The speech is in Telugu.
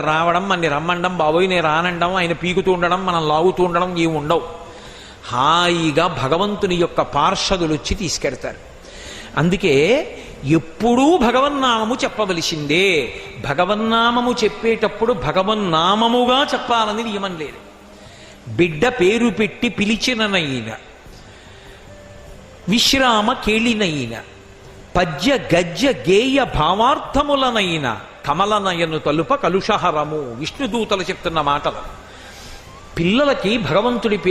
రావడం మన రమ్మండం బాబోయ్ నేను రానండం ఆయన పీకుతూ ఉండడం మనం లాగుతూ ఉండడం ఇవి ఉండవు. హాయిగా భగవంతుని యొక్క పార్షదులు వచ్చి తీసుకెడతారు. అందుకే ఎప్పుడూ భగవన్నామము చెప్పవలసిందే. భగవన్నామము చెప్పేటప్పుడు భగవన్నామముగా చెప్పాలని నియమం లేదు. బిడ్డ పేరు పెట్టి పిలిచిననైన విశ్రామ కేళినైన పద్య గజ్య గేయ భావార్థములనైనా కమలనయను తలుప కలుషహరము. విష్ణుదూతలు చెప్తున్న మాటలు. పిల్లలకి భగవంతుడి